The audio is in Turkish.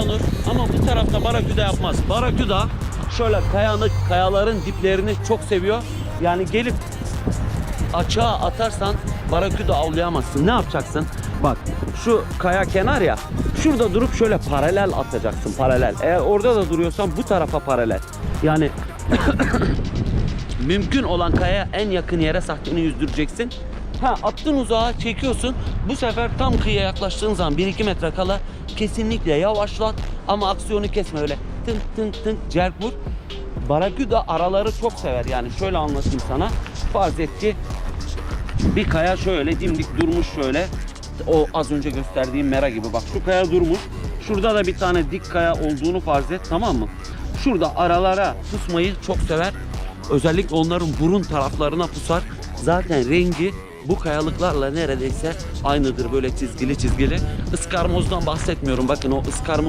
dayanır ama bu tarafta baraküda yapmaz. Baraküda şöyle kayanık kayaların diplerini çok seviyor. Yani gelip açığa atarsan baraküda avlayamazsın. Ne yapacaksın? Bak şu kaya kenar ya. Şurada durup şöyle paralel atacaksın paralel. Eğer orada da duruyorsan bu tarafa paralel. Yani mümkün olan kaya en yakın yere sahtini yüzdüreceksin. Ha attın uzağa çekiyorsun. Bu sefer tam kıyıya yaklaştığın zaman 1-2 metre kala kesinlikle yavaşlat ama aksiyonu kesme öyle tınk tınk tınk cerk vur. Baraküda araları çok sever yani şöyle anlatayım sana. Farz et ki bir kaya şöyle dimdik durmuş şöyle. O az önce gösterdiğim mera gibi bak şu kaya durmuş. Şurada da bir tane dik kaya olduğunu farz et tamam mı? Şurada aralara pusmayı çok sever. Özellikle onların burun taraflarına pusar. Zaten rengi bu kayalıklarla neredeyse aynıdır böyle çizgili çizgili. Iskarmozdan bahsetmiyorum. Bakın o ıskarmoz